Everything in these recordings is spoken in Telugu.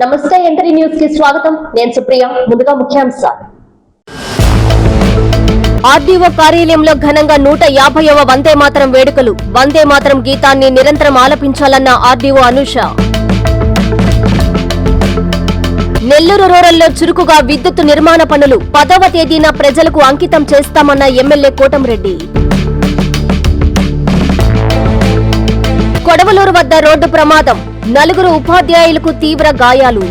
నమస్తే ఎంట్రీ న్యూస్కి స్వాగతం. నేను సుప్రియ ముందుగా ముఖ్యాంశాలు. ఆర్డీఓ కార్యాలయంలో ఘనంగా నూట యాభైవ వందే మాతరం వేడుకలు. వందే మాతరం గీతాన్ని నిరంతరం ఆలపించాలన్న ఆర్డీఓ అనూష. నెల్లూరు రూరల్లో చురుకుగా విద్యుత్ నిర్మాణ పనులు. పదవ తేదీన ప్రజలకు అంకితం చేస్తామన్న ఎమ్మెల్యే కోటంరెడ్డి. కొడవలూరు వద్ద రోడ్డు ప్రమాదం. నలుగురు ఉపాధ్యాయులకు తీవ్ర గాయాలు.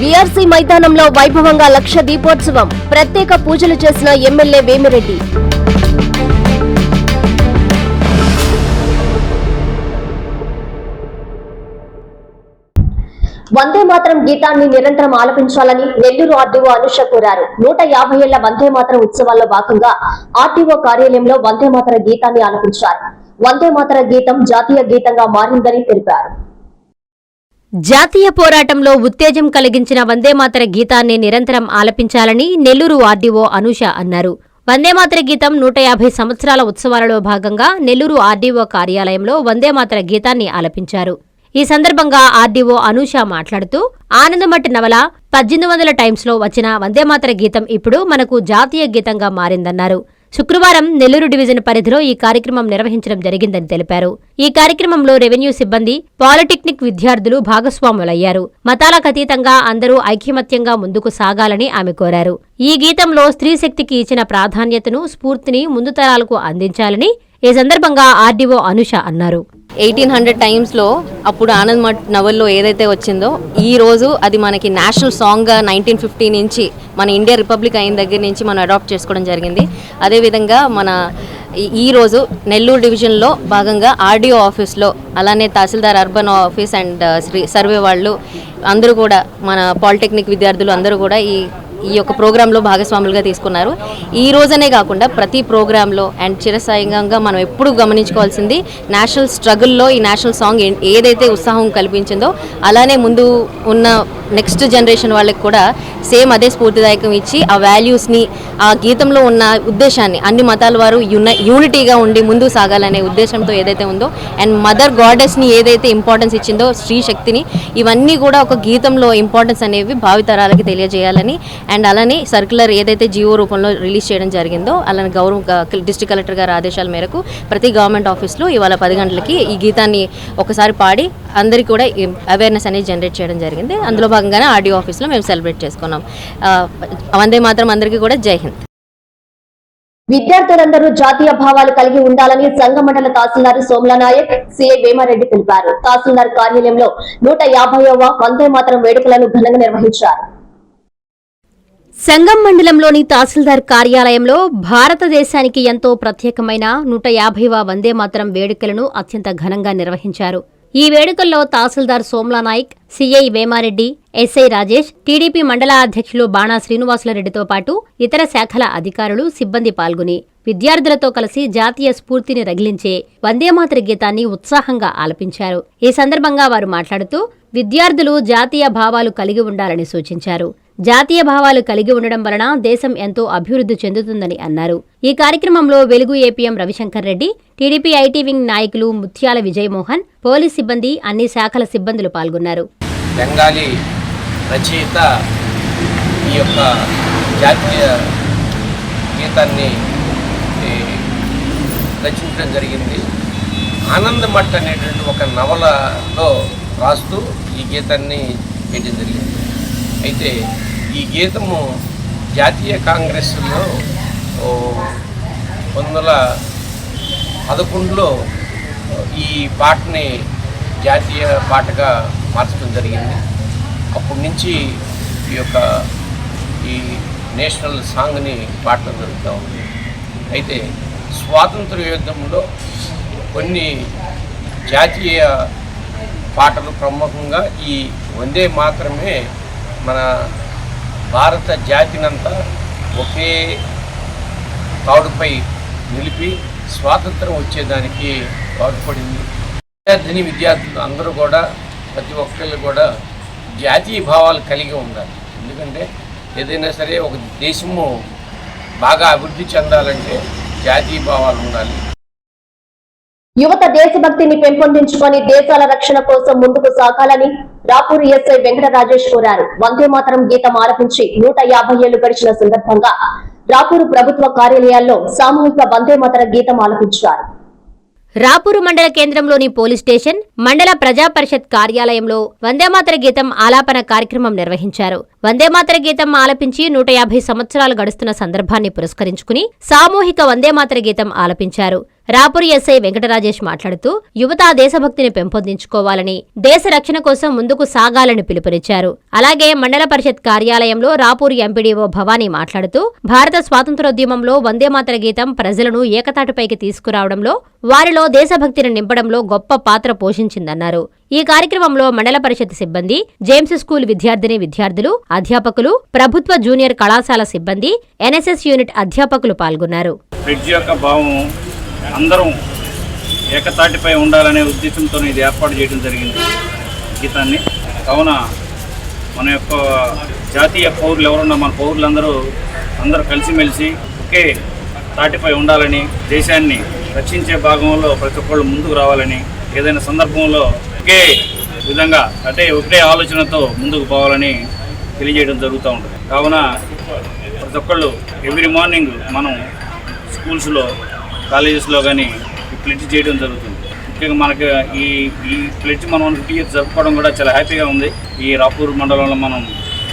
విఆర్సీ మైదానంలో వైభవంగా లక్ష దీపోత్సవం. ప్రత్యేక పూజలు చేసిన ఎమ్మెల్యే వేమిరెడ్డి. వందే మాత్రం గీతాన్ని నిరంతరం ఆలపించాలని నెల్లూరు ఆర్డీఓ అనుష కోరారు. నూట యాభై ఏళ్ళ వందే మాతరం ఉత్సవాల్లో భాగంగా ఆర్డీఓ కార్యాలయంలో వందే మాతర గీతాన్ని ఆలపించారు. వందే మాతర గీతం జాతీయ గీతంగా మారిందని తెలిపారు. జాతీయ పోరాటంలో ఉత్తేజం కలిగించిన వందేమాతర గీతాన్ని నిరంతరం ఆలపించాలని నెల్లూరు ఆర్డీఓ అనూష అన్నారు. వందేమాతర గీతం నూట యాభై సంవత్సరాల ఉత్సవాలలో భాగంగా నెల్లూరు ఆర్డీఓ కార్యాలయంలో వందేమాతర గీతాన్ని ఆలపించారు. ఈ సందర్భంగా ఆర్డీఓ అనూష మాట్లాడుతూ ఆనందమట్టి నవల పద్దెనిమిది వందల టైమ్స్లో వచ్చిన వందేమాతర గీతం ఇప్పుడు మనకు జాతీయ గీతంగా మారిందన్నారు. శుక్రవారం నెల్లూరు డివిజన్ పరిధిలో ఈ కార్యక్రమం నిర్వహించడం జరిగిందని తెలిపారు. ఈ కార్యక్రమంలో రెవెన్యూ సిబ్బంది పాలిటెక్నిక్ విద్యార్థులు భాగస్వాములయ్యారు. మతాలకు అతీతంగా అందరూ ఐకమత్యంగా ముందుకు సాగాలని ఆమె కోరారు. ఈ గీతంలో స్త్రీ శక్తికి ఇచ్చిన ప్రాధాన్యతను స్ఫూర్తిని ముందు తరాలకు అందించాలని ఈ సందర్భంగా ఆర్డీఓ అనుష అన్నారు. ఎయిటీన్ హండ్రెడ్ టైమ్స్లో అప్పుడు ఆనంద్ మఠ్ నవల్లో ఏదైతే వచ్చిందో ఈ రోజు అది మనకి నేషనల్ సాంగ్గా నైన్టీన్ ఫిఫ్టీ నుంచి మన ఇండియా రిపబ్లిక్ అయిన దగ్గర నుంచి మనం అడాప్ట్ చేసుకోవడం జరిగింది. అదేవిధంగా మన ఈ- రోజు నెల్లూరు డివిజన్లో భాగంగా ఆర్డీఓ ఆఫీస్లో అలానే tahsildar urban office and uh, Shri survey వాళ్ళు అందరూ కూడా మన పాలిటెక్నిక్ విద్యార్థులు అందరూ కూడా ఈ ఈ యొక్క ప్రోగ్రాంలో భాగస్వాములుగా తీసుకున్నారు. ఈ రోజనే కాకుండా ప్రతి ప్రోగ్రాంలో అండ్ చిరసాయంగా మనం ఎప్పుడు గమనించుకోవాల్సింది నేషనల్ స్ట్రగుల్లో ఈ నేషనల్ సాంగ్ ఏ- ఏదైతే ఉత్సాహం కల్పించిందో అలానే ముందు ఉన్న నెక్స్ట్ జనరేషన్ వాళ్ళకి కూడా సేమ్ అదే స్ఫూర్తిదాయకం ఇచ్చి ఆ వాల్యూస్ని ఆ గీతంలో ఉన్న ఉద్దేశాన్ని అన్ని మతాల వారు యున యూనిటీగా ఉండి ముందు సాగాలనే ఉద్దేశంతో ఏదైతే ఉందో అండ్ మదర్ గాడెస్ని ఏదైతే ఇంపార్టెన్స్ ఇచ్చిందో స్త్రీ శక్తిని ఇవన్నీ కూడా ఒక గీతంలో ఇంపార్టెన్స్ అనేవి భావితరాలకి తెలియజేయాలని అండ్ అలానే సర్క్యులర్ ఏదైతే జియో రూపంలో రిలీజ్ చేయడం జరిగిందో అలానే గౌరవ డిస్ట్రిక్ట్ కలెక్టర్ గారి ఆదేశాల మేరకు ప్రతి గవర్నమెంట్ ఆఫీస్లో ఇవాళ పది గంటలకి ఈ గీతాన్ని ఒకసారి పాడి అందరికీ కూడా అవేర్నెస్ అనేది జనరేట్ చేయడం జరిగింది. అందులో భాగంగానే ఆర్డీఓ ఆఫీస్లో మేము సెలబ్రేట్ చేసుకున్నాం. వందే మాత్రం అందరికీ కూడా జై హింద్. విద్యార్థులందరూ జాతీయ భావాలు కలిగి ఉండాలని సంఘమండల తహసీల్దార్ సోమల నాయక్ సిఐ వేమారెడ్డి తెలిపారు. తహసీల్దార్ కార్యాలయంలో నూట యాభైవ వందే మాత్రం వేడుకలను ఘనంగా నిర్వహించారు. సంగం మండలంలోని తహసీల్దార్ కార్యాలయంలో భారతదేశానికి ఎంతో ప్రత్యేకమైన నూట యాభైవ వందే మాత్రం వేడుకలను అత్యంత ఘనంగా నిర్వహించారు. ఈ వేడుకల్లో tahsildar Somla Naik CI Vemareddy SI Rajesh TDP మండల అధ్యక్షులు బాణా శ్రీనివాసులరెడ్డితో పాటు ఇతర శాఖల అధికారులు సిబ్బంది పాల్గొని విద్యార్థులతో కలిసి జాతీయ స్ఫూర్తిని రగిలించే వందేమాతర గీతాన్ని ఉత్సాహంగా ఆలపించారు. ఈ సందర్భంగా వారు మాట్లాడుతూ విద్యార్థులు జాతీయ భావాలు కలిగి ఉండాలని సూచించారు. జాతీయ భావాలు కలిగి ఉండడం వలన దేశం ఎంతో అభివృద్ధి చెందుతుందని అన్నారు. ఈ కార్యక్రమంలో Velugu APM Ravishankar Reddy TDP IT wing నాయకులు ముత్యాల విజయమోహన్ పోలీస్ సిబ్బంది అన్ని శాఖల సిబ్బందులు పాల్గొన్నారు. బెంగాలీ రచయిత ఈ యొక్క జాతీయ గీతాన్ని రచించడం జరిగింది. ఆనందమఠ్ అనేటువంటి ఒక నవలలో రాస్తూ ఈ గీతాన్ని వేయడం జరిగింది. అయితే ఈ గీతము జాతీయ కాంగ్రెస్లో పంతొమ్మిది వందల పదకొండులో ఈ పాటని జాతీయ పాటగా మార్చడం జరిగింది. అప్పటి నుంచి ఈ యొక్క ఈ నేషనల్ సాంగ్ని పాడటం జరుగుతూ ఉంది. అయితే స్వాతంత్ర యుద్ధంలో కొన్ని జాతీయ పాటలు ప్రముఖంగా ఈ వందే మాత్రమే మన భారత జాతినంతా ఒకే తాడుపై నిలిపి స్వాతంత్రం వచ్చేదానికి తోడ్పడింది విద్యార్థిని విద్యార్థులు అందరూ కూడా ప్రతి ఒక్కళ్ళు కూడా జాతీయ భావాలు కలిగి ఉండాలి. ఎందుకంటే ఏదైనా సరే ఒక దేశము బాగా అభివృద్ధి చెందాలంటే జాతీయ భావాలు ఉండాలి. యువత దేశభక్తిని పెంపొందించుకొని దేశాల రక్షణ కోసం ముందుకు సాగాలని రాపూర్ ఎస్ఐ వెంకట రాజేష్ కోరారు. వందే మాతరం గీతం ఆలపించి నూట యాభై ఏళ్ళు గడిచిన సందర్భంగా రాపూరు ప్రభుత్వ కార్యాలయాల్లో సామూహిక వందే మాతర గీతం ఆలపించారు. రాపూరు మండల కేంద్రంలోని పోలీస్ స్టేషన్ మండల ప్రజా పరిషత్ కార్యాలయంలో వందేమాతర గీతం ఆలాపన కార్యక్రమం నిర్వహించారు. వందేమాతర గీతం ఆలపించి నూట యాభై సంవత్సరాలు గడుస్తున్న సందర్భాన్ని పురస్కరించుకుని సామూహిక వందేమాతర గీతం ఆలపించారు. రాపూరి ఎస్ఐ వెంకటరాజేష్ మాట్లాడుతూ యువత దేశభక్తిని పెంపొందించుకోవాలని దేశ రక్షణ కోసం ముందుకు సాగాలని పిలుపునిచ్చారు. అలాగే మండల పరిషత్ కార్యాలయంలో రాపూరి ఎంపీడీఓ భవానీ మాట్లాడుతూ భారత స్వాతంత్రోద్యమంలో వందేమాతర గీతం ప్రజలను ఏకతాటిపైకి తీసుకురావడంలో వారిలో దేశభక్తిని నింపడంలో గొప్ప పాత్ర పోషించిందన్నారు. ఈ కార్యక్రమంలో మండల పరిషత్ సిబ్బంది జేమ్స్ స్కూల్ విద్యార్థిని విద్యార్థులు అధ్యాపకులు ప్రభుత్వ జూనియర్ కళాశాల సిబ్బంది ఎన్ఎస్ఎస్ యూనిట్ అధ్యాపకులు పాల్గొన్నారు. అందరం ఏకతాటిపై ఉండాలనే ఉద్దేశంతో ఇది ఏర్పాటు చేయడం జరిగింది. గీతాన్ని. కావున మన యొక్క జాతీయ పౌరులు ఎవరున్నా మన పౌరులందరూ అందరూ కలిసిమెలిసి ఒకే తాటిపై ఉండాలని దేశాన్ని రక్షించే భాగంలో ప్రతి ఒక్కళ్ళు ముందుకు రావాలని ఏదైనా సందర్భంలో ఒకే విధంగా అంటే ఒకటే ఆలోచనతో ముందుకు పోవాలని తెలియజేయడం జరుగుతూ ఉంటుంది. కావున ప్రతి ఒక్కళ్ళు ఎవ్రీ మార్నింగ్ మనం స్కూల్స్లో కాలేజెస్లో కానీ ఈ ప్లెడ్జ్ చేయడం జరుగుతుంది. ముఖ్యంగా మనకి ఈ ఈ ప్లెడ్జ్ మనం టీఎస్ జరుపుకోవడం కూడా చాలా హ్యాపీగా ఉంది. ఈ రాపూర్ మండలంలో మనం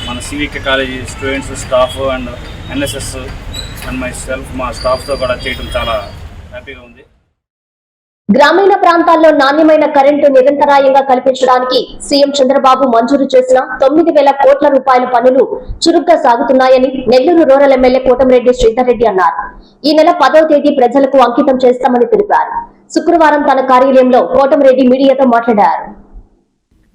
మన civic college students staff and NSS and myself మా స్టాఫ్తో కూడా చేయడం చాలా హ్యాపీగా ఉంది. గ్రామీణ ప్రాంతాల్లో నాణ్యమైన కరెంటు నిరంతరాయంగా కల్పించడానికి సీఎం చంద్రబాబు మంజూరు చేసిన తొమ్మిది వేల కోట్ల రూపాయల పనులు చురుగ్గా సాగుతున్నాయని నెల్లూరు రూరల్ ఎమ్మెల్యే కోటమిరెడ్డి శ్రీధర్రెడ్డి అన్నారు. ఈ నెల పదవ తేదీ ప్రజలకు అంకితం చేస్తామని తెలిపారు. శుక్రవారం తన కార్యాలయంలో కోటమిరెడ్డి మీడియాతో మాట్లాడారు.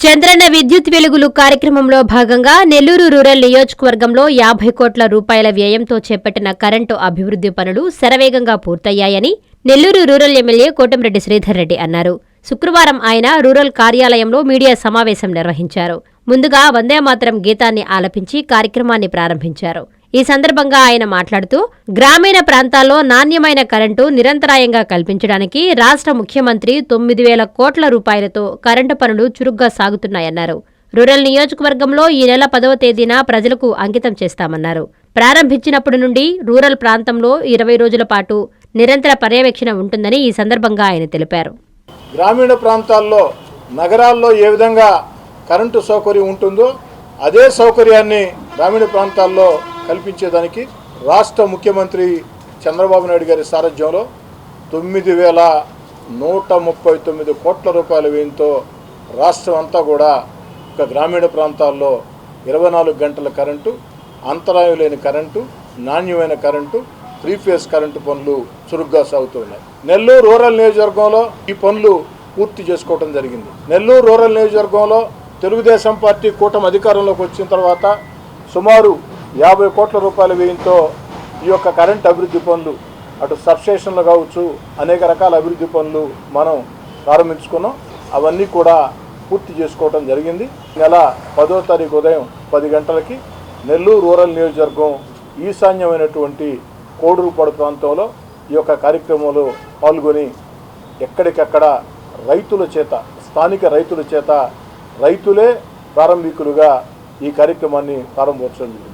చంద్రన్న విద్యుత్ వెలుగులు కార్యక్రమంలో భాగంగా నెల్లూరు రూరల్ నియోజకవర్గంలో యాభై కోట్ల రూపాయల వ్యయంతో చేపట్టిన కరెంటు అభివృద్ధి పనులు శరవేగంగా పూర్తయ్యాయని నెల్లూరు రూరల్ ఎమ్మెల్యే కోటంరెడ్డి శ్రీధర్ రెడ్డి అన్నారు. శుక్రవారం ఆయన రూరల్ కార్యాలయంలో మీడియా సమావేశం నిర్వహించారు. ముందుగా వందేమాతరం గీతాన్ని ఆలపించి కార్యక్రమాన్ని ప్రారంభించారు. ఈ సందర్భంగా ఆయన మాట్లాడుతూ గ్రామీణ ప్రాంతాల్లో నాణ్యమైన కరెంటు నిరంతరాయంగా కల్పించడానికి రాష్ట్ర ముఖ్యమంత్రి తొమ్మిది వేల కోట్ల రూపాయలతో కరెంటు పనులు చురుగ్గా సాగుతున్నాయన్నారు. రూరల్ నియోజకవర్గంలో ఈ నెల పదవ తేదీన ప్రజలకు అంకితం చేస్తామన్నారు. ప్రారంభించినప్పటి నుండి రూరల్ ప్రాంతంలో ఇరవై రోజుల పాటు నిరంతర పర్యవేక్షణ ఉంటుందని ఈ సందర్భంగా ఆయన తెలిపారు. గ్రామీణ ప్రాంతాల్లో నగరాల్లో ఏ విధంగా కరెంటు సౌకర్యం ఉంటుందో అదే సౌకర్యాన్ని గ్రామీణ ప్రాంతాల్లో కల్పించేదానికి రాష్ట్ర ముఖ్యమంత్రి చంద్రబాబు నాయుడు గారి సారథ్యంలో తొమ్మిది వేల నూట ముప్పై తొమ్మిది కోట్ల రూపాయల వ్యయంతో రాష్ట్రం అంతా కూడా ఒక గ్రామీణ ప్రాంతాల్లో ఇరవై నాలుగు గంటల కరెంటు అంతరాయం లేని కరెంటు నాణ్యమైన కరెంటు త్రీ ఫేజ్ కరెంటు పనులు చురుగ్గా సాగుతున్నాయి. నెల్లూరు రూరల్ నియోజకవర్గంలో ఈ పనులు పూర్తి చేసుకోవడం జరిగింది. నెల్లూరు రూరల్ నియోజకవర్గంలో తెలుగుదేశం పార్టీ కూటమి అధికారంలోకి వచ్చిన తర్వాత సుమారు యాభై కోట్ల రూపాయల వ్యయంతో ఈ యొక్క కరెంట్ అభివృద్ధి పనులు అటు సబ్స్టేషన్లు కావచ్చు అనేక రకాల అభివృద్ధి పనులు మనం ప్రారంభించుకున్నాం అవన్నీ కూడా పూర్తి చేసుకోవడం జరిగింది నెల పదో తారీఖు ఉదయం పది గంటలకి నెల్లూరు రూరల్ నియోజకవర్గం ఈశాన్యమైనటువంటి కోడూరుపాడు ప్రాంతంలో ఈ యొక్క కార్యక్రమంలో పాల్గొని ఎక్కడికక్కడ రైతుల చేత స్థానిక రైతుల చేత రైతులే ప్రారంభికులుగా ఈ కార్యక్రమాన్ని ప్రారంభోత్సవం జరిగింది.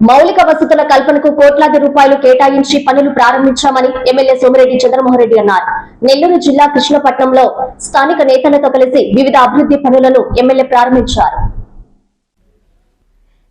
మౌలిక వసతుల కల్పనకు కోట్లాది రూపాయలు కేటాయించి పనులు ప్రారంభించామని ఎమ్మెల్యే సోమిరెడ్డి చంద్రమోహన్ రెడ్డి అన్నారు. నెల్లూరు జిల్లా కృష్ణపట్నంలో స్థానిక నేతలతో కలిసి వివిధ అభివృద్ధి పనులను ఎమ్మెల్యే ప్రారంభించారు.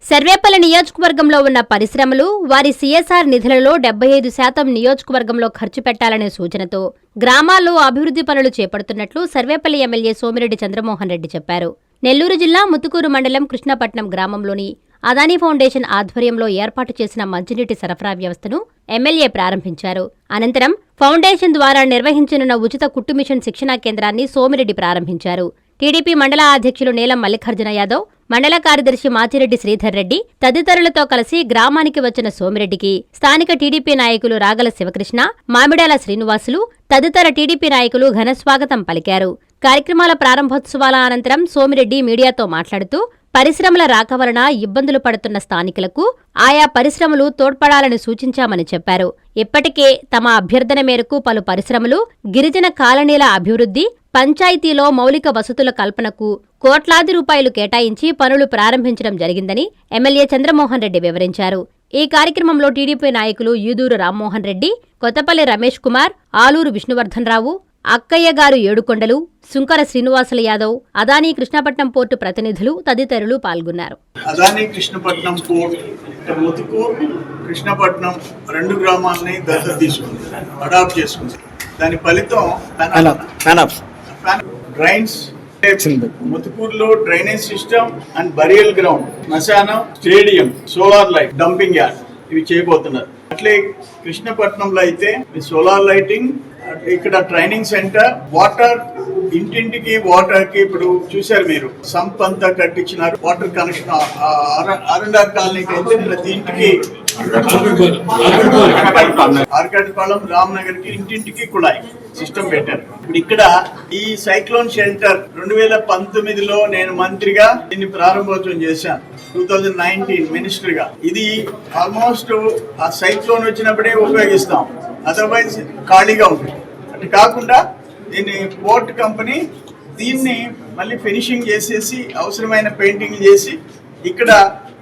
సర్వేపల్లి నియోజకవర్గంలో ఉన్న పరిశ్రమలు వారి సీఎస్ఆర్ నిధులలో డెబ్బై ఐదు శాతం నియోజకవర్గంలో ఖర్చు పెట్టాలనే సూచనతో గ్రామాల్లో అభివృద్ధి పనులు చేపడుతున్నట్లు సర్వేపల్లి ఎమ్మెల్యే సోమిరెడ్డి చంద్రమోహన్ రెడ్డి చెప్పారు. నెల్లూరు జిల్లా ముతుకూరు మండలం కృష్ణపట్నం గ్రామంలోని అదానీ ఫౌండేషన్ ఆధ్వర్యంలో ఏర్పాటు చేసిన మంచినీటి సరఫరా వ్యవస్థను ఎమ్మెల్యే ప్రారంభించారు. అనంతరం ఫౌండేషన్ ద్వారా నిర్వహించనున్న ఉచిత కుట్టు మిషన్ శిక్షణా కేంద్రాన్ని సోమిరెడ్డి ప్రారంభించారు. టీడీపీ మండల అధ్యక్షులు నీలం మల్లికార్జున యాదవ్ మండల కార్యదర్శి మాచిరెడ్డి శ్రీధర్ రెడ్డి తదితరులతో కలిసి గ్రామానికి వచ్చిన సోమిరెడ్డికి స్థానిక టీడీపీ నాయకులు రాగల శివకృష్ణ మామిడాల శ్రీనివాసులు తదితర టీడీపీ నాయకులు ఘనస్వాగతం పలికారు. కార్యక్రమాల ప్రారంభోత్సవాల అనంతరం సోమిరెడ్డి మీడియాతో మాట్లాడుతూ పరిశ్రమల రాక వలన ఇబ్బందులు పడుతున్న స్థానికులకు ఆయా పరిశ్రమలు తోడ్పడాలని సూచించామని చెప్పారు. ఇప్పటికే తమ అభ్యర్థన మేరకు పలు పరిశ్రమలు గిరిజన కాలనీల అభివృద్ధి పంచాయతీలో మౌలిక వసతుల కల్పనకు కోట్లాది రూపాయలు కేటాయించి పనులు ప్రారంభించడం జరిగిందని ఎమ్మెల్యే చంద్రమోహన్ రెడ్డి వివరించారు. ఈ కార్యక్రమంలో టీడీపీ నాయకులు యూదూరు రామ్మోహన్ రెడ్డి కొత్తపల్లి రమేష్ కుమార్ ఆలూరు విష్ణువర్ధన్ రావు అక్కయ్య గారు ఏడుకొండలు సుంకర శ్రీనివాసుల యాదవ్ అదానీ కృష్ణపట్నం పోర్టు ప్రతినిధులు తదితరులు పాల్గొన్నారు. అదాని కృష్ణపట్నం పోర్ట్ కృష్ణపట్నం రెండు గ్రామాలని దత్తత తీసుకుంది అడాప్ట్ చేసుకుంది. దాని ఫలితం drains ముతుకూరులో drainage system and burial ground శ్మశానం stadium solar light dumping yard ఇవి చేయబోతున్నారు. అట్లే కృష్ణపట్నంలో అయితే సోలార్ లైటింగ్ ఇక్కడ ట్రైనింగ్ సెంటర్ వాటర్ ఇంటింటికి వాటర్కి ఇప్పుడు చూశారు మీరు. సంప్ అంతా కట్టించినారు వాటర్ కనెక్షన్ అరండార్ కాలనీకి అయితే ప్రతి ఇంటికి ఆర్కాటిపాలెం రామ్నగర్కి ఇంటింటికి కుళాయి సిస్టమ్ పెట్టారు. ఇప్పుడు ఇక్కడ ఈ సైక్లోన్ షెల్టర్ రెండు వేల పంతొమ్మిదిలో నేను మంత్రిగా దీన్ని ప్రారంభోత్సవం చేశాను. టూ థౌజండ్ నైన్టీన్ మినిస్టర్గా ఇది ఆల్మోస్ట్ ఆ సైక్లోన్ వచ్చినప్పుడే ఉపయోగిస్తాం. అదర్వైజ్ ఖాళీగా ఉంటుంది అది కాకుండా దీన్ని పోర్ట్ కంపెనీ దీన్ని మళ్ళీ ఫినిషింగ్ చేసేసి అవసరమైన పెయింటింగ్ చేసి ఇక్కడ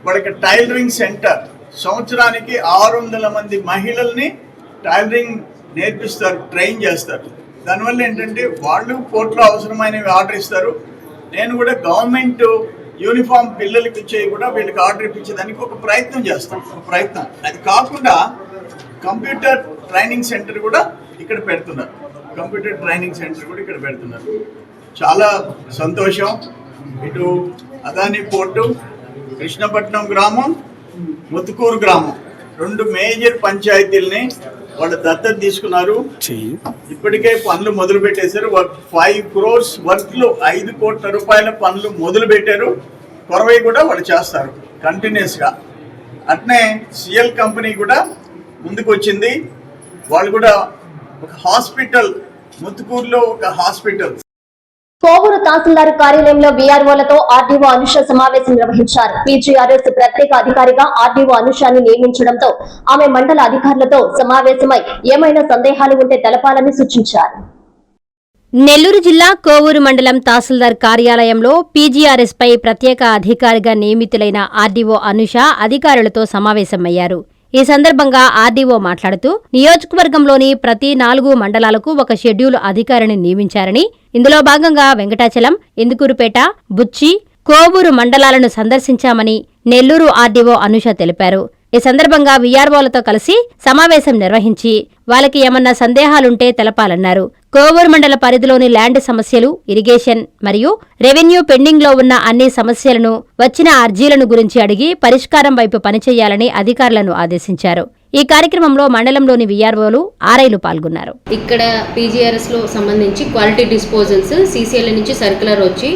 వాళ్ళకి టైలరింగ్ సెంటర్. సంవత్సరానికి ఆరు వందల మంది మహిళల్ని టైలరింగ్ నేర్పిస్తారు ట్రైన్ చేస్తారు. దానివల్ల ఏంటంటే వాళ్ళు పోర్ట్లో అవసరమైనవి ఆర్డర్ ఇస్తారు. నేను కూడా గవర్నమెంట్ యూనిఫామ్ పిల్లలకి ఇచ్చేవి కూడా వీళ్ళకి ఆర్డర్ ఇప్పించేదానికి ఒక ప్రయత్నం చేస్తాం. ఒక ప్రయత్నం. అది కాకుండా కంప్యూటర్ ట్రైనింగ్ సెంటర్ కూడా ఇక్కడ పెడుతున్నారు. కంప్యూటర్ ట్రైనింగ్ సెంటర్ కూడా ఇక్కడ పెడుతున్నారు. చాలా సంతోషం. ఇటు అదాని పోర్టు కృష్ణపట్నం గ్రామం ముతుకూరు గ్రామం. రెండు మేజర్ పంచాయతీల్ని వాళ్ళు దత్తత తీసుకున్నారు. ఇప్పటికే పనులు మొదలు పెట్టేశారు. ఫైవ్ క్రోర్స్ వర్క్లు ఐదు కోట్ల రూపాయల పనులు మొదలు పెట్టారు. కొరవై కూడా వాళ్ళు చేస్తారు కంటిన్యూస్గా అట్నే సిఎల్ కంపెనీ కూడా ముందుకు వచ్చింది వాళ్ళు కూడా ఒక హాస్పిటల్ ముత్తుకూరులో ఒక హాస్పిటల్. కోవూరు తహసీల్దార్ కార్యాలయంలో వీఆర్ఓలతో ఆర్డీఓ అనుష సమావేశం నిర్వహించారు. పీజీఆర్ఎస్ ప్రత్యేక అధికారిగా ఆర్డీఓ అనుషాన్ని నియమించడంతో ఆమె మండల అధికారులతో సమావేశమై ఏమైనా సందేహాలు ఉంటే తెలపాలని సూచించారు. నెల్లూరు జిల్లా కోవూరు మండలం తహసీల్దార్ కార్యాలయంలో పీజీఆర్ఎస్ పై ప్రత్యేక అధికారిగా నియమితులైన ఆర్డీఓ అనుష అధికారులతో సమావేశమయ్యారు. ఈ సందర్భంగా ఆర్డీఓ మాట్లాడుతూ నియోజకవర్గంలోని ప్రతి నాలుగు మండలాలకు ఒక షెడ్యూల్ అధికారిని నియమించారని ఇందులో భాగంగా వెంకటాచలం ఇందుకూరుపేట బుచ్చి కోవూరు మండలాలను సందర్శించామని నెల్లూరు ఆర్డీఓ అనుష తెలిపారు. ఈ సందర్భంగా వీఆర్ఓలతో కలిసి సమావేశం నిర్వహించి వాళ్ళకి ఏమన్నా సందేహాలుంటే తెలపాలన్నారు. కోవూరు మండల పరిధిలోని ల్యాండ్ సమస్యలు ఇరిగేషన్ మరియు రెవెన్యూ పెండింగ్లో ఉన్న అన్ని సమస్యలను వచ్చిన అర్జీలను గురించి అడిగి పరిష్కారం వైపు పనిచేయాలని అధికారులను ఆదేశించారు. ఈ కార్యక్రమంలో మండలంలోని విఆర్ఓలు ఆర్ఐలు పాల్గొన్నారు. ఇక్కడ పీజీఆర్ఎస్లో సంబంధించి క్వాలిటీ డిస్పోజల్స్ సీసీఎల్ నుంచి సర్కులర్ వచ్చి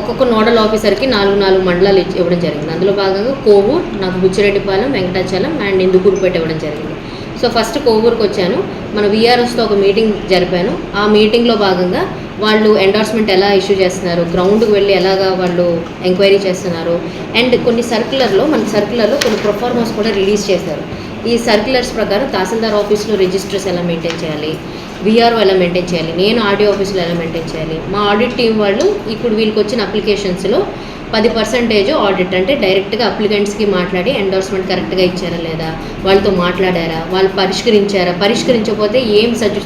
ఒక్కొక్క నోడల్ ఆఫీసర్కి నాలుగు నాలుగు మండలాలు ఇవ్వడం జరిగింది. అందులో భాగంగా కోవూర్ నాకు బుచ్చిరెడ్డిపాలెం వెంకటాచలం అండ్ ఇందుకూరుపేట ఇవ్వడం జరిగింది. సో ఫస్ట్ కోవూరుకు వచ్చాను. మన విఆర్ఎస్తో ఒక మీటింగ్ జరిపాను. ఆ మీటింగ్లో భాగంగా వాళ్ళు ఎండార్స్మెంట్ ఎలా ఇష్యూ చేస్తున్నారు గ్రౌండ్కి వెళ్ళి ఎలాగా వాళ్ళు ఎంక్వైరీ చేస్తున్నారు అండ్ కొన్ని సర్కులర్లో మన సర్కులర్లో కొన్ని ప్రొఫార్మర్స్ కూడా రిలీజ్ చేశారు. ఈ సర్క్యులర్స్ ప్రకారం తహసీల్దార్ ఆఫీస్లో రిజిస్టర్స్ ఎలా మెయింటైన్ చేయాలి విఆర్ఓ ఎలా మెయింటైన్ చేయాలి నేను ఆడియో ఆఫీస్లో ఎలా మెయింటైన్ చేయాలి మా ఆడిట్ టీం వాళ్ళు ఇప్పుడు వీళ్ళకి వచ్చిన అప్లికేషన్స్లో పది పర్సెంటేజ్ ఆడిట్ అంటే డైరెక్ట్గా అప్లికెంట్స్కి మాట్లాడి ఎండోర్స్మెంట్ కరెక్ట్గా ఇచ్చారా లేదా? వాళ్ళతో మాట్లాడారా? వాళ్ళు పరిష్కరించారా? పరిష్కరించకపోతే ఏం సజె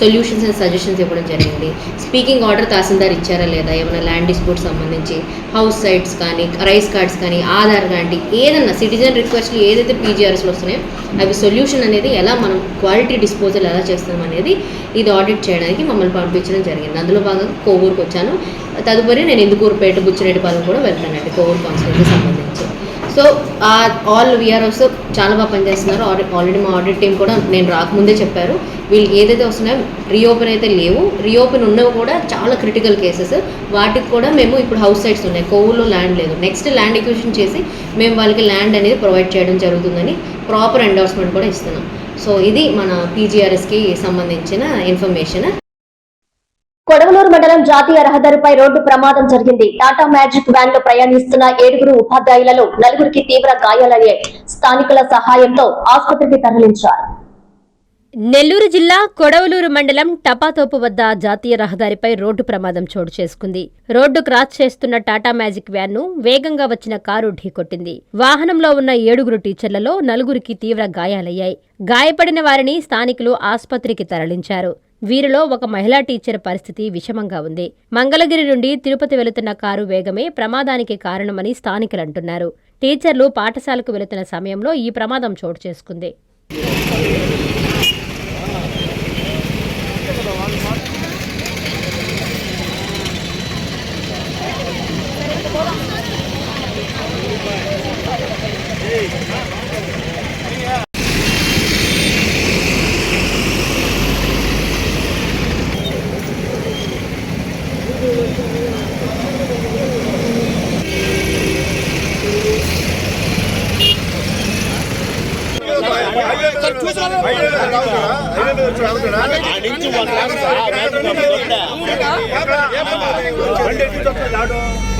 సొల్యూషన్స్ అండ్ సజెషన్స్ ఇవ్వడం జరిగింది? స్పీకింగ్ ఆర్డర్ తహసీల్దార్ ఇచ్చారా లేదా? ఏమైనా ల్యాండ్ డిస్ప్యూట్ సంబంధించి హౌస్ సైట్స్ కానీ రైస్ కార్డ్స్ కానీ ఆధార్ కానీ ఏదన్నా సిటిజన్ రిక్వెస్ట్లు ఏదైతే పీజీఆర్ఎస్లో వస్తున్నాయో అవి సొల్యూషన్ అనేది ఎలా మనం క్వాలిటీ డిస్పోజల్ ఎలా చేస్తాం అనేది ఇది ఆడిట్ చేయడానికి మమ్మల్ని పంపించడం జరిగింది. అందులో భాగంగా కోవూరుకు వచ్చాను. తదుపరి నేను ఇందుకూరుపేట బుచ్చిరెడ్డిపాలెం కూడా వెళ్తానండి కోవిడ్ కౌన్సిలింగ్కి సంబంధించి. సో ఆల్ వీఆర్ఎస్ చాలా బాగా పనిచేస్తున్నారు. ఆల్రెడీ మా ఆడిట్ టీం కూడా నేను రాకముందే చెప్పారు. వీళ్ళు ఏదైతే వస్తున్నాయో రీఓపెన్ అయితే లేవు. రీఓపెన్ ఉన్నవి కూడా చాలా క్రిటికల్ కేసెస్. వాటికి కూడా మేము ఇప్పుడు హౌస్ సైట్స్ ఉన్నాయి. కోవూరులో ల్యాండ్ లేదు. నెక్స్ట్ ల్యాండ్ ఎక్విజిషన్ చేసి మేము వాళ్ళకి ల్యాండ్ అనేది ప్రొవైడ్ చేయడం జరుగుతుందని ప్రాపర్ ఎండోర్స్మెంట్ కూడా ఇస్తున్నాం. సో ఇది మన పీజీఆర్ఎస్కి సంబంధించిన ఇన్ఫర్మేషన్. కొడవలూరు మండలం జాతీయ రహదారిపై రోడ్డు ప్రమాదం జరిగింది. టాటా మ్యాజిక్ వ్యాన్లో ప్రయాణిస్తున్న ఏడుగురు ఉపాధ్యాయులలో నలుగురికి తీవ్ర గాయాలయ్యాయి స్థానికుల సహాయంతో ఆసుపత్రికి తరలించారు. నెల్లూరు జిల్లా కొడవలూరు మండలం టపాతోపు వద్ద జాతీయ రహదారిపై రోడ్డు ప్రమాదం చోటు చేసుకుంది. రోడ్డు క్రాస్ చేస్తున్న టాటా మ్యాజిక్ వ్యాన్ను వేగంగా వచ్చిన కారు ఢీకొట్టింది. వాహనంలో ఉన్న ఏడుగురు టీచర్లలో నలుగురికి తీవ్ర గాయాలయ్యాయి. గాయపడిన వారిని స్థానికులు ఆసుపత్రికి తరలించారు. వీరిలో ఒక మహిళా టీచర్ పరిస్థితి విషమంగా ఉంది. మంగళగిరి నుండి తిరుపతి వెళుతున్న కారు వేగమే ప్రమాదానికి కారణమని స్థానికులు అంటున్నారు. టీచర్లు పాఠశాలకు వెళుతున్న సమయంలో ఈ ప్రమాదం చోటు చేసుకుంది.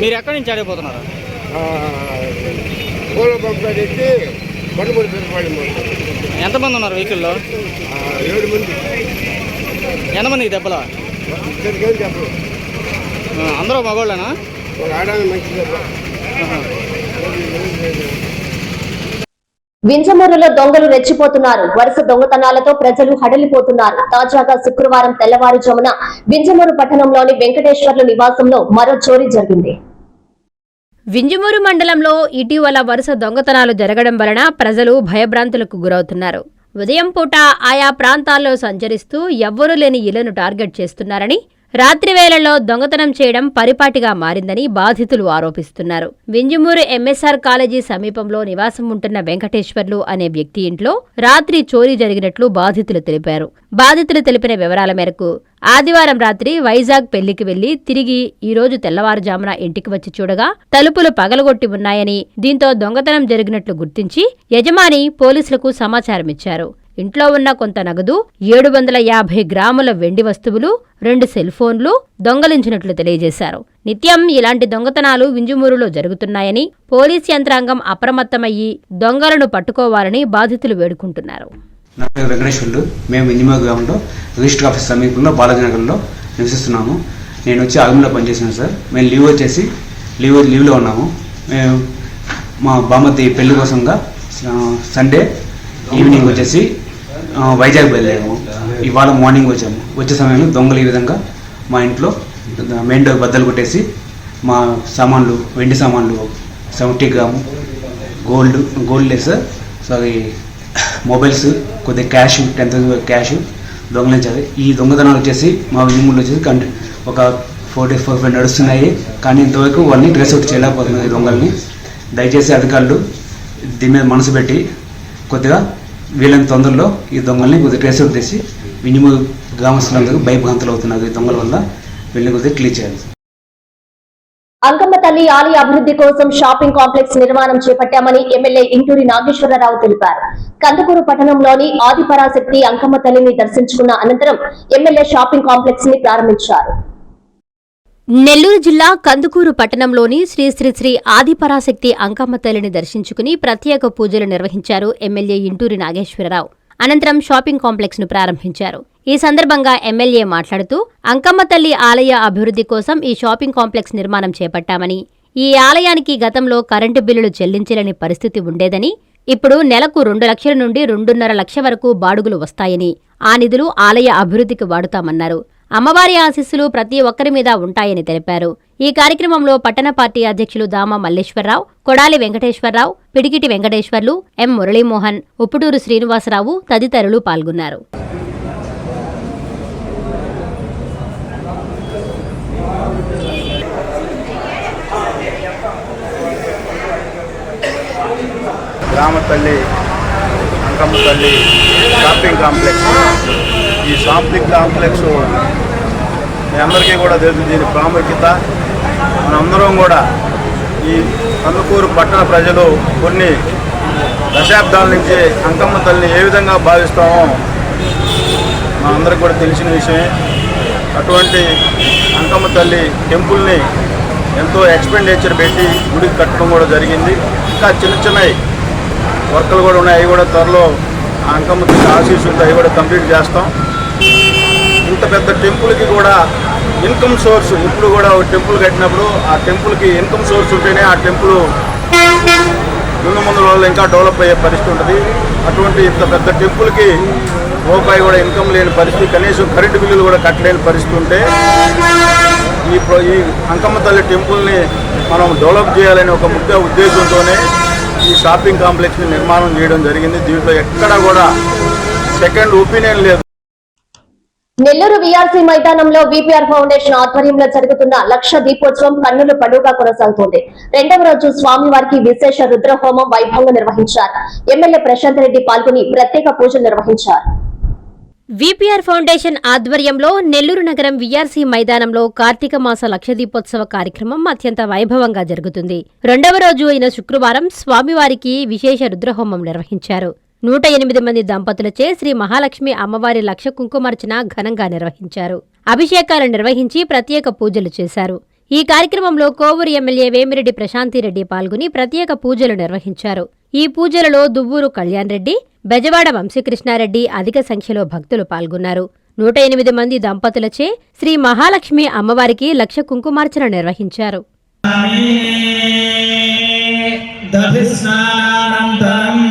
మీరు ఎక్కడి నుంచి ఆడిపోతున్నారు పూల పిల్లపడి ఎంతమంది ఉన్నారు వెహికల్లో? ఏడు మంది. ఎంతమందికి దెబ్బలు? ఇద్దరికి ఆ, అందరూ మగోళ్ళేనా? ఒక ఆడాలి మంచి దెబ్బ. వింజమూరులో దొంగలు రెచ్చిపోతున్నారు. వరుస దొంగతనాలతో ప్రజలు హడలిపోతున్నారు. తాజాగా శుక్రవారం తెల్లవారుజామున వింజమూరు పట్టణంలోని వెంకటేశ్వర్లు నివాసంలో మరో చోరీ జరిగింది. వింజమూరు మండలంలో ఇటీవల వరుస దొంగతనాలు జరగడం వలన ప్రజలు భయభ్రాంతులకు గురవుతున్నారు. ఉదయం పూట ఆయా ప్రాంతాల్లో సంచరిస్తూ ఎవ్వరూ లేని ఇళ్ళను టార్గెట్ చేస్తున్నారని రాత్రి వేళల్లో దొంగతనం చేయడం పరిపాటిగా మారిందని బాధితులు ఆరోపిస్తున్నారు. వింజమూరు ఎంఎస్ఆర్ కాలేజీ సమీపంలో నివాసం ఉంటున్న వెంకటేశ్వర్లు అనే వ్యక్తి ఇంట్లో రాత్రి చోరీ జరిగినట్లు బాధితులు తెలిపారు. బాధితులు తెలిపిన వివరాల మేరకు ఆదివారం రాత్రి వైజాగ్ పెళ్ళికి వెళ్ళి తిరిగి ఈరోజు తెల్లవారుజామున ఇంటికి వచ్చి చూడగా తలుపులు పగలగొట్టి ఉన్నాయని దీంతో దొంగతనం జరిగినట్లు గుర్తించి యజమాని పోలీసులకు సమాచారమిచ్చారు. ఇంట్లో ఉన్న కొంత నగదు ఏడు వందల యాభై గ్రాముల వెండి వస్తువులు రెండు సెల్ ఫోన్లు దొంగలించినట్లు తెలియజేశారు. నిత్యం ఇలాంటి దొంగతనాలు వింజుమూరులో జరుగుతున్నాయని పోలీస్ యంత్రాంగం అప్రమత్తమయ్యి దొంగలను పట్టుకోవాలని బాధితులు వేడుకుంటున్నారు. నా పేరు వెంకటేశ్వర్లు మేము ఇంజిమా గ్రామంలో రిజిస్టర్ ఆఫీస్ సమీపంలో బాలాజీనగర్లో నివసిస్తున్నాము. నేను వచ్చి ఆగంలో పనిచేసాను సార్. మేము లీవ్ వచ్చేసి లీవ్ లీవ్లో ఉన్నాము. మేము మా బామ్మతి పెళ్ళి కోసంగా సండే ఈవినింగ్ వచ్చేసి వైజాగ్ బయలుదేరాము ఇవాళ మార్నింగ్ వచ్చాము. వచ్చే సమయంలో దొంగలు ఈ విధంగా మా ఇంట్లో మెయిన్ డోర్ బద్దలు కొట్టేసి మా సామాన్లు వెండి సామాన్లు సెవెంటీ గ్రాము గోల్డ్ గోల్డ్ లేదు సో అది మొబైల్స్ కొద్దిగా క్యాష్ టెన్ థౌసండ్ క్యాష్ దొంగలించాలి ఈ దొంగతనాలు వచ్చేసి మా విజయమూరులో వచ్చేసి కంటి ఒక ఫోర్టీ ఫోర్ ఫైవ్ నడుస్తున్నాయి. కానీ ఇంతవరకు వాళ్ళని ట్రేస్ అవుట్ చేయలేకపోతున్నారు ఈ దొంగల్ని. దయచేసి అధికారులు దీని మీద మనసు పెట్టి కొద్దిగా వీళ్ళని తొందరలో ఈ దొంగల్ని కొద్దిగా ట్రేస్ అవుట్ చేసి మినిమం గ్రామస్తులందరూ భయభ్రాంతులు అవుతున్నారు ఈ దొంగల వల్ల. వీళ్ళని కొద్దిగా క్లీన్ చేయాలి. అంకమ్మ తల్లి ఆలయ అభివృద్ధి కోసం షాపింగ్ కాంప్లెక్స్ నిర్మాణం చేపట్టామని ఎమ్మెల్యే ఇంటూరి నాగేశ్వరరావు తెలిపారు. కందుకూరు పట్టణంలోని ఆదిపరాశక్తి అంకమ్మ తల్లిని దర్శించుకున్న అనంతరం ఎమ్మెల్యే షాపింగ్ కాంప్లెక్స్ని ప్రారంభించారు. నెల్లూరు జిల్లా కందుకూరు పట్టణంలోని శ్రీ శ్రీ శ్రీ ఆదిపరాశక్తి అంకమ్మ తల్లిని దర్శించుకుని ప్రత్యేక పూజలు నిర్వహించారు ఎమ్మెల్యే ఇంటూరి నాగేశ్వరరావు. అనంతరం షాపింగ్ కాంప్లెక్స్ను ప్రారంభించారు. ఈ సందర్భంగా ఎమ్మెల్యే మాట్లాడుతూ అంకమ్మ తల్లి ఆలయ అభివృద్ధి కోసం ఈ షాపింగ్ కాంప్లెక్స్ నిర్మాణం చేపట్టామని ఈ ఆలయానికి గతంలో కరెంటు బిల్లులు చెల్లించలేని పరిస్థితి ఉండేదని ఇప్పుడు నెలకు రెండు లక్షల నుండి రెండున్నర లక్ష వరకు బాడుగులు వస్తాయని ఆ నిధులు ఆలయ అభివృద్ధికి వాడుతామన్నారు. అమ్మవారి ఆశీస్సులు ప్రతి ఒక్కరి మీద ఉంటాయని తెలిపారు. ఈ కార్యక్రమంలో పట్టణ పార్టీ అధ్యక్షులు దామ మల్లేశ్వరరావు కొడాలి వెంకటేశ్వరరావు పిడికిటి వెంకటేశ్వర్లు ఎం మురళీమోహన్ ఉప్పుటూరు శ్రీనివాసరావు తదితరులు పాల్గొన్నారు. షాపింగ్ కాంప్లెక్స్ ఈ షాపింగ్ కాంప్లెక్స్ మీ అందరికీ కూడా తెలుసు దీని ప్రాముఖ్యత. మనందరం కూడా ఈ కందుకూరు పట్టణ ప్రజలు కొన్ని దశాబ్దాల నుంచి అంకమ్మ తల్లిని ఏ విధంగా భావిస్తామో మనందరికీ కూడా తెలిసిన విషయమే. అటువంటి అంకమ్మ తల్లి టెంపుల్ని ఎంతో ఎక్స్పెండిచర్ పెట్టి గుడికి కట్టడం కూడా జరిగింది. ఇంకా చిన్న చిన్నవి వర్కులు కూడా ఉన్నాయి. అవి కూడా త్వరలో ఆ అంకమ్మ తల్లి ఆశీస్సులతో అవి కూడా కంప్లీట్ చేస్తాం. ఇంత పెద్ద టెంపుల్కి కూడా ఇన్కమ్ సోర్స్ ఇప్పుడు కూడా ఒక టెంపుల్ కట్టినప్పుడు ఆ టెంపుల్కి ఇన్కమ్ సోర్స్ ఉంటేనే ఆ టెంపుల్ ముందు ముందు రోజులు ఇంకా డెవలప్ అయ్యే పరిస్థితి ఉంటుంది. అటువంటి ఇంత పెద్ద టెంపుల్కి రూపాయి కూడా ఇన్కమ్ లేని పరిస్థితి కనీసం కరెంటు బిల్లులు కూడా కట్టలేని పరిస్థితి ఉంటే ఈ ఈ అంకమ్మ తల్లి టెంపుల్ని మనం డెవలప్ చేయాలనే ఒక ముఖ్య ఉద్దేశంతోనే ఈ షాపింగ్ కాంప్లెక్స్ని నిర్మాణం చేయడం జరిగింది. దీంట్లో ఎక్కడా కూడా సెకండ్ ఒపీనియన్ లేదు. నెల్లూరు వీఆర్సీ మైదానంలో విపిఆర్ ఫౌండేషన్ ఆధ్వర్యంలో జరుగుతున్న లక్ష దీపోత్సవం కన్నుల పండుగ కొనసాగుతోంది. రెండవ రోజు స్వామివారికి విశేష రుద్రహోమం వైభవంగా నిర్వహించారు. ఎమ్మెల్యే ప్రశాంత్ రెడ్డి పాల్గొని ప్రత్యేక పూజలు నిర్వహించారు. విపిఆర్ ఫౌండేషన్ ఆధ్వర్యంలో నెల్లూరు నగరం విఆర్సీ మైదానంలో కార్తీక మాస లక్షదీపోత్సవ కార్యక్రమం అత్యంత వైభవంగా జరుగుతుంది. రెండవ రోజు అయిన శుక్రవారం స్వామివారికి విశేష రుద్రహోమం నిర్వహించారు. నూట ఎనిమిది మంది దంపతులచే శ్రీ మహాలక్ష్మి అమ్మవారి లక్ష కుంకుమార్చన ఘనంగా నిర్వహించారు. అభిషేకాలు నిర్వహించి ప్రత్యేక పూజలు చేశారు. ఈ కార్యక్రమంలో కోవూరు ఎమ్మెల్యే వేమిరెడ్డి ప్రశాంతిరెడ్డి పాల్గొని ప్రత్యేక పూజలు నిర్వహించారు. ఈ పూజలలో దువ్వూరు కళ్యాణ్ రెడ్డి బెజవాడ వంశీకృష్ణారెడ్డి అధిక సంఖ్యలో భక్తులు పాల్గొన్నారు. నూట ఎనిమిది మంది దంపతులచే శ్రీ మహాలక్ష్మి అమ్మవారికి లక్ష కుంకుమార్చన నిర్వహించారు.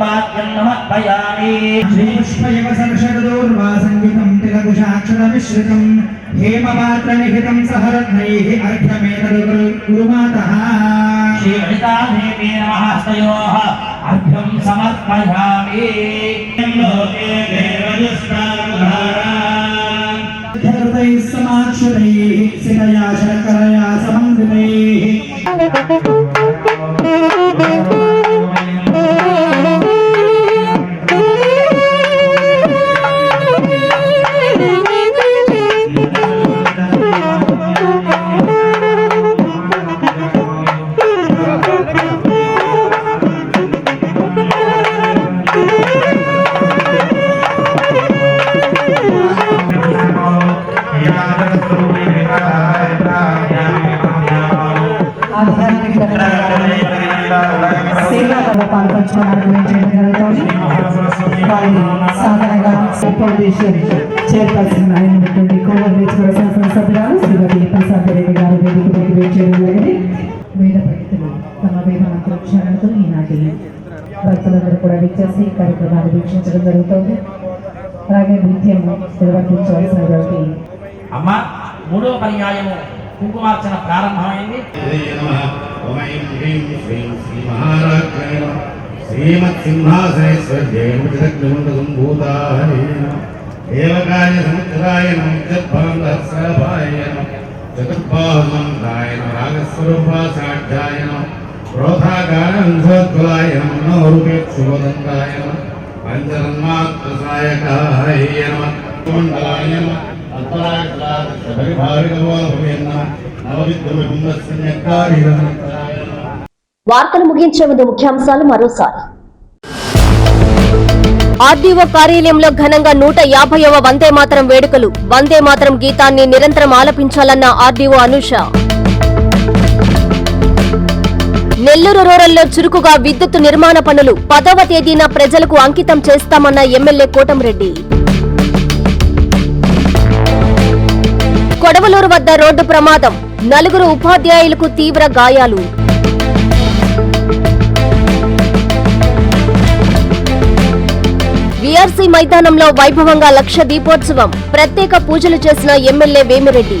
పాద్యం నమఃపయామి శ్రీపుష్పయుగ సదృశదూర్వా సంగీతం తిలకుశాక్షర మిశ్రితం హేమపాత్ర నిహితం సహరత్నైః అర్ఘ్యమేతదు గురుమాతః శ్రీ లలితాదేవి నమస్తయోః అర్ఘ్యం సమర్పయామి లోకే ధృతైः సమాక్షరైः శిలయా శర్కరయా సమన్వితైः కార్యక్రమాన్ని వీక్షించడం జరుగుతుంది. అలాగే నృత్యం నిర్వర్తించవలసినటువంటి అమ్మ మూడవ పర్యాయము కుంకుమార్చన ప్రారంభమైంది. శ్రీమత్సింహాసనేశ్వర్యేంద్రగ్నిమండసంభూతాయ దేవకాయ సముద్రాయ దర్శనాయ చతుర్బాహుమంత్రాయ రాగస్వరూపాసాఢ్యాయ క్రోధాకారంధ్వోద్గులాయ మనోరూపేక్షువదండాయ పంచరన్మాత్రసాయకాయ మండలాయ వార్తలు ముగించే ముందు ముఖ్యాంశాలు మరోసారి. ఆర్డీఓ కార్యాలయంలో ఘనంగా నూట యాభైవ వందే మాతరం వేడుకలు. వందే మాతరం గీతాన్ని నిరంతరం ఆలపించాలన్న ఆర్డీఓ అనూష. నెల్లూరు రూరల్లో చురుకుగా విద్యుత్ నిర్మాణ పనులు పదవ తేదీన ప్రజలకు అంకితం చేస్తామన్న ఎమ్మెల్యే కోటంరెడ్డి. కొడవలూరు వద్ద రోడ్డు ప్రమాదం. నలుగురు ఉపాధ్యాయులకు తీవ్ర గాయాలు. వీఆర్సీ మైదానంలో వైభవంగా లక్ష దీపోత్సవం. ప్రత్యేక పూజలు చేసిన ఎమ్మెల్యే వేమిరెడ్డి.